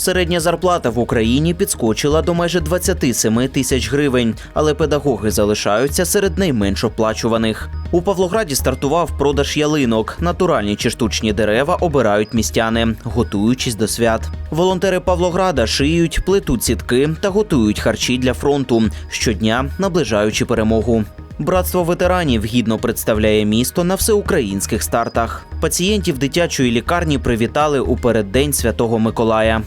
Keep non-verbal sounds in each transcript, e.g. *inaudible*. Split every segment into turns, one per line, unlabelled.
Середня зарплата в Україні підскочила до майже 27 тисяч гривень, але педагоги залишаються серед найменш оплачуваних. У Павлограді стартував продаж ялинок. Натуральні чи штучні дерева обирають містяни, готуючись до свят. Волонтери Павлограда шиють, плетуть сітки та готують харчі для фронту щодня, наближаючи перемогу. Братство ветеранів гідно представляє місто на всеукраїнських стартах. Пацієнтів дитячої лікарні привітали у переддень Святого Миколая.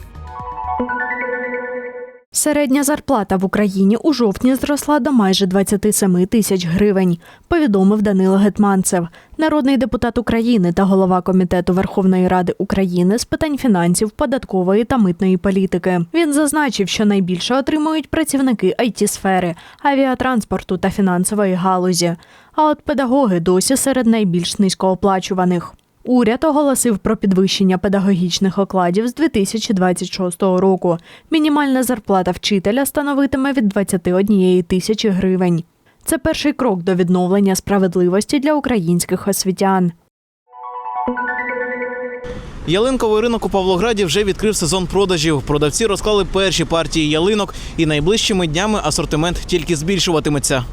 Середня зарплата в Україні у жовтні зросла до майже 27 тисяч гривень, повідомив Данило Гетманцев, народний депутат України та голова комітету Верховної Ради України з питань фінансів, податкової та митної політики. Він зазначив, що найбільше отримують працівники it сфери авіатранспорту та фінансової галузі. А от педагоги досі серед найбільш низькооплачуваних. Уряд оголосив про підвищення педагогічних окладів з 2026 року. Мінімальна зарплата вчителя становитиме від 21 тисячі гривень. Це перший крок до відновлення справедливості для українських освітян.
Ялинковий ринок у Павлограді вже відкрив сезон продажів. Продавці розклали перші партії ялинок, і найближчими днями асортимент тільки збільшуватиметься.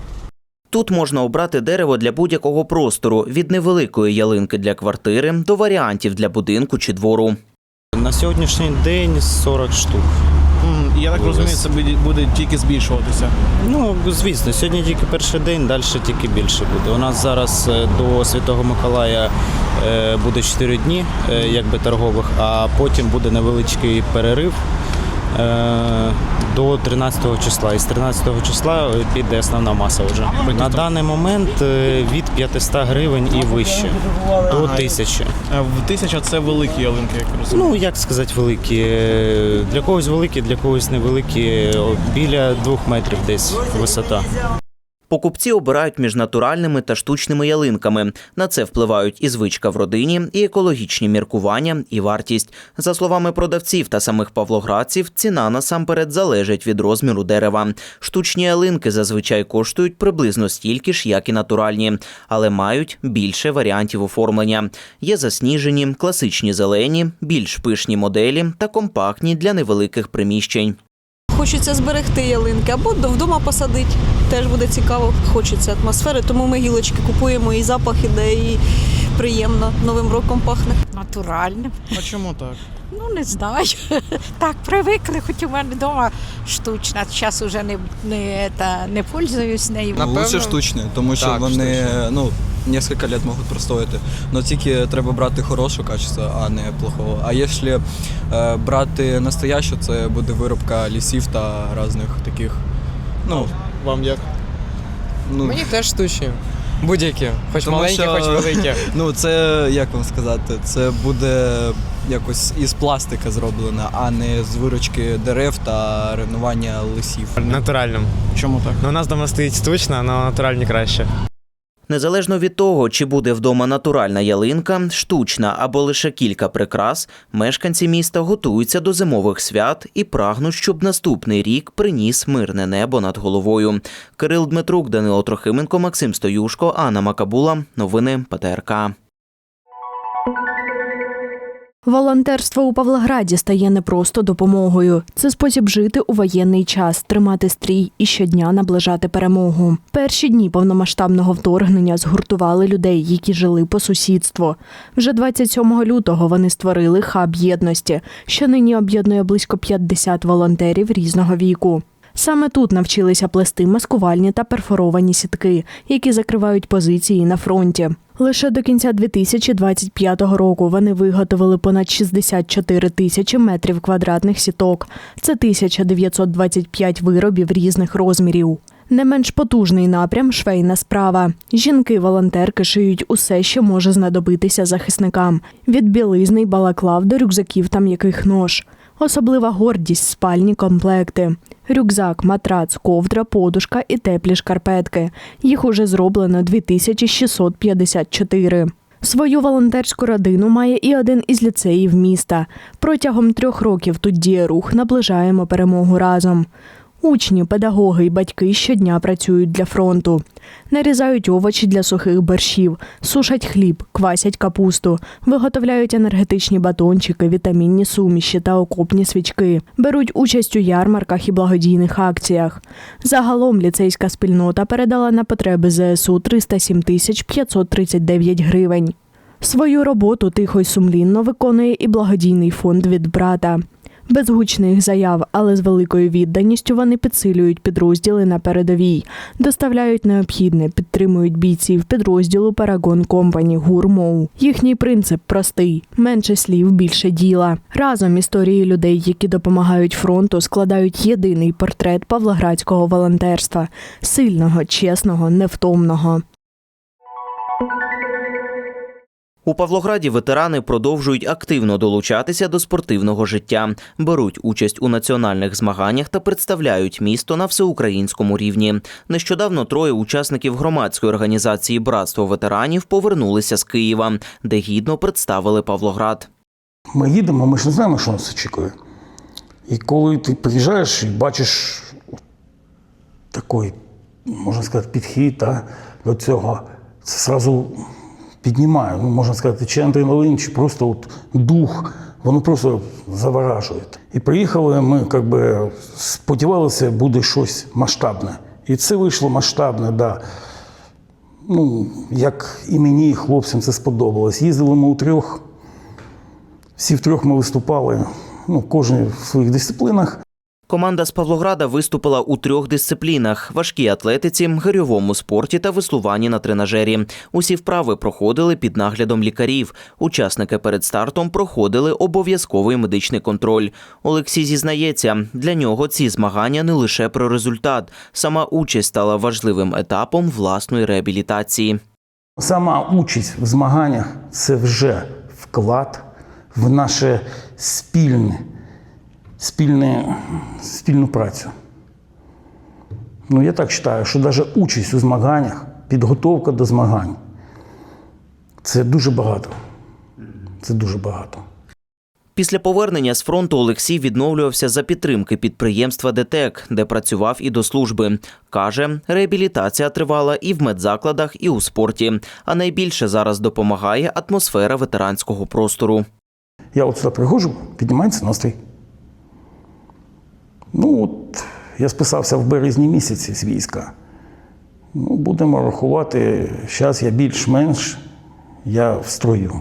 Тут можна обрати дерево для будь-якого простору від невеликої ялинки для квартири до варіантів для будинку чи двору.
На сьогоднішній день 40 штук.
Я так розумію, це буде- тільки збільшуватися.
Ну, звісно, сьогодні тільки перший день, далі тільки більше буде. У нас зараз е, до Святого Миколая е, буде 4 дні е, якби торгових, а потім буде невеличкий перерив до 13 числа. І з 13 числа піде основна маса вже. На даний момент е, від 500 гривень і вище до 1000.
Е, В тисяча це великі ялинки, як розумію.
Ну, як сказати, великі. Е, Для когось великі, для когось невеликі. Біля двох метрів десь висота.
Покупці обирають між натуральними та штучними ялинками. На це впливають і звичка в родині, і екологічні міркування, і вартість. За словами продавців та самих павлоградців, ціна насамперед залежить від розміру дерева. Штучні ялинки зазвичай коштують приблизно стільки ж, як і натуральні, але мають більше варіантів оформлення. Є засніжені, класичні зелені, більш пишні моделі та компактні для невеликих приміщень.
Хочеться зберегти ялинки або до- вдома посадити. Теж буде цікаво, хочеться атмосфери, тому ми гілочки купуємо і запах іде, і приємно новим роком пахне.
Натуральним.
А чому так?
Ну не знаю. *laughs* Так привикли, хоч у мене вдома штучна. Зараз вже не, не, та, не пользуюсь нею.
Ну, Лучше штучні, тому що
Так,
вони ну, кілька років можуть простояти. Но тільки треба брати хорошого качества, а не плохого. А якщо е, брати настоящу, це буде виробка лісів та різних таких. Ну,
Вам як?
ну,
Мені теж штучні. Будь-які, хоч
Тому
маленькі,
що-
хоч великі. *laughs*
ну це як вам сказати, це буде якось із пластика зроблено, а не з виручки дерев та ревнування лисів.
Натуральним.
Чому так?
Ну, у нас дома стоїть штучна, але натуральні краще.
Незалежно від того, чи буде вдома натуральна ялинка, штучна або лише кілька прикрас, мешканці міста готуються до зимових свят і прагнуть, щоб наступний рік приніс мирне небо над головою. Кирил Дмитрук, Данило Трохименко, Максим Стоюшко, Анна Макабула. Новини ПТРК.
Волонтерство у Павлограді стає не просто допомогою. Це спосіб жити у воєнний час, тримати стрій і щодня наближати перемогу. Перші дні повномасштабного вторгнення згуртували людей, які жили по сусідству. Вже 27 лютого вони створили хаб єдності, що нині об'єднує близько 50 волонтерів різного віку. Саме тут навчилися плести маскувальні та перфоровані сітки, які закривають позиції на фронті. Лише до кінця 2025 року вони виготовили понад 64 тисячі метрів квадратних сіток. Це 1925 виробів різних розмірів. Не менш потужний напрям швейна справа. Жінки-волонтерки шиють усе, що може знадобитися захисникам: від білизни балаклав до рюкзаків та м'яких нож. Особлива гордість спальні комплекти. Рюкзак, матрац, ковдра, подушка і теплі шкарпетки. Їх уже зроблено 2654. Свою волонтерську родину має і один із ліцеїв міста. Протягом трьох років тут діє рух Наближаємо перемогу разом. Учні, педагоги і батьки щодня працюють для фронту. Нарізають овочі для сухих борщів, сушать хліб, квасять капусту, виготовляють енергетичні батончики, вітамінні суміші та окопні свічки. Беруть участь у ярмарках і благодійних акціях. Загалом ліцейська спільнота передала на потреби ЗСУ 307 тисяч 539 гривень. Свою роботу тихо й сумлінно виконує і благодійний фонд від брата. Без гучних заяв, але з великою відданістю вони підсилюють підрозділи на передовій, доставляють необхідне, підтримують бійців підрозділу Парагон Компані Гурмоу. Їхній принцип простий: менше слів, більше діла. Разом історії людей, які допомагають фронту, складають єдиний портрет павлоградського волонтерства сильного, чесного, невтомного.
У Павлограді ветерани продовжують активно долучатися до спортивного життя, беруть участь у національних змаганнях та представляють місто на всеукраїнському рівні. Нещодавно троє учасників громадської організації Братство ветеранів повернулися з Києва, де гідно представили Павлоград.
Ми їдемо, ми ж не знаємо, що нас очікує. І коли ти приїжджаєш і бачиш такий, можна сказати, підхід та, до цього, це зразу піднімає. Ну, можна сказати, чи адреналин, чи просто от дух, воно просто заворажує. І приїхали, ми як би, сподівалися, буде щось масштабне. І це вийшло масштабне, да. Ну, як і мені, і хлопцям це сподобалось. Їздили ми у трьох. Всі втрьох ми виступали, ну, кожен в своїх дисциплінах.
Команда з Павлограда виступила у трьох дисциплінах: важкій атлетиці, гирьовому спорті та веслуванні на тренажері. Усі вправи проходили під наглядом лікарів. Учасники перед стартом проходили обов'язковий медичний контроль. Олексій зізнається, для нього ці змагання не лише про результат. Сама участь стала важливим етапом власної реабілітації.
Сама участь в змаганнях це вже вклад в наше спільне, спільне, спільну працю. Ну, я так вважаю, що навіть участь у змаганнях, підготовка до змагань це дуже багато. Це дуже багато.
Після повернення з фронту Олексій відновлювався за підтримки підприємства ДТЕК, де працював і до служби. Каже, реабілітація тривала і в медзакладах, і у спорті. А найбільше зараз допомагає атмосфера ветеранського простору.
Я от сюди приходжу, піднімається настрій. Ну, от я списався в березні місяці з війська. Ну, будемо рахувати, зараз я більш-менш я в строю.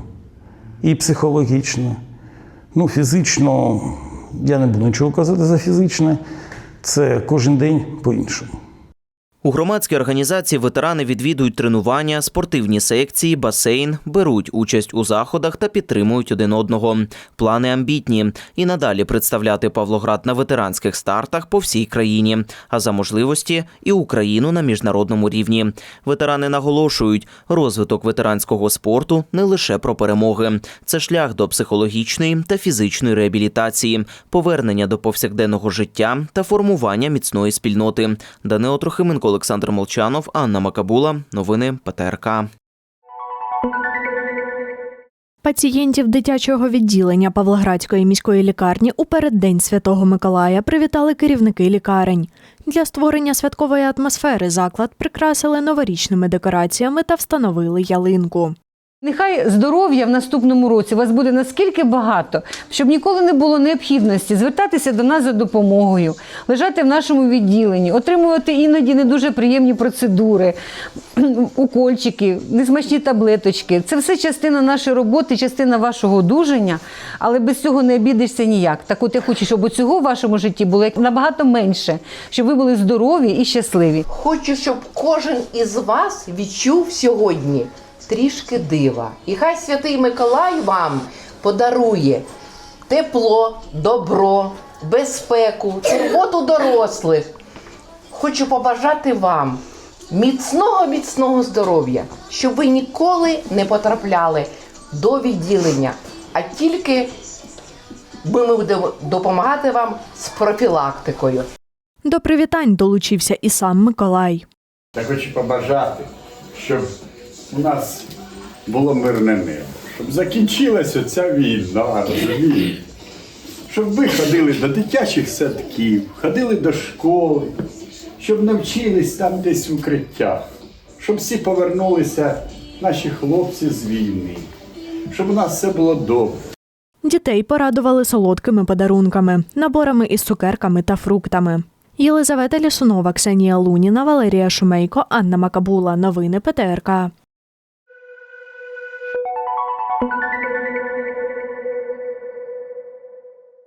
І психологічно, ну, фізично, я не буду нічого казати за фізичне. Це кожен день по-іншому.
У громадській організації ветерани відвідують тренування, спортивні секції, басейн, беруть участь у заходах та підтримують один одного. Плани амбітні і надалі представляти Павлоград на ветеранських стартах по всій країні, а за можливості і Україну на міжнародному рівні. Ветерани наголошують, розвиток ветеранського спорту не лише про перемоги, це шлях до психологічної та фізичної реабілітації, повернення до повсякденного життя та формування міцної спільноти. Данило Трохименко, Олександр Молчанов, Анна Макабула. Новини ПТРК.
Пацієнтів дитячого відділення Павлоградської міської лікарні у переддень Святого Миколая привітали керівники лікарень. Для створення святкової атмосфери заклад прикрасили новорічними декораціями та встановили ялинку.
Нехай здоров'я в наступному році вас буде наскільки багато, щоб ніколи не було необхідності звертатися до нас за допомогою, лежати в нашому відділенні, отримувати іноді не дуже приємні процедури, *clears throat* укольчики, несмачні таблеточки. Це все частина нашої роботи, частина вашого одужання, але без цього не обійдешся ніяк. Так от я хочу, щоб цього в вашому житті було набагато менше, щоб ви були здорові і щасливі.
Хочу, щоб кожен із вас відчув сьогодні трішки дива. І хай святий Миколай вам подарує тепло, добро, безпеку, турботу дорослих. Хочу побажати вам міцного, міцного здоров'я, щоб ви ніколи не потрапляли до відділення, а тільки ми будемо допомагати вам з профілактикою.
До привітань долучився і сам Миколай.
Я хочу побажати, щоб у нас було мирне небо, щоб закінчилася ця війна, розумієте? щоб ви ходили до дитячих садків, ходили до школи, щоб навчились там десь в укриттях, щоб всі повернулися наші хлопці з війни, щоб у нас все було добре.
Дітей порадували солодкими подарунками, наборами із цукерками та фруктами. Єлизавета Лісунова, Ксенія Луніна, Валерія Шумейко, Анна Макабула. Новини ПТРК. you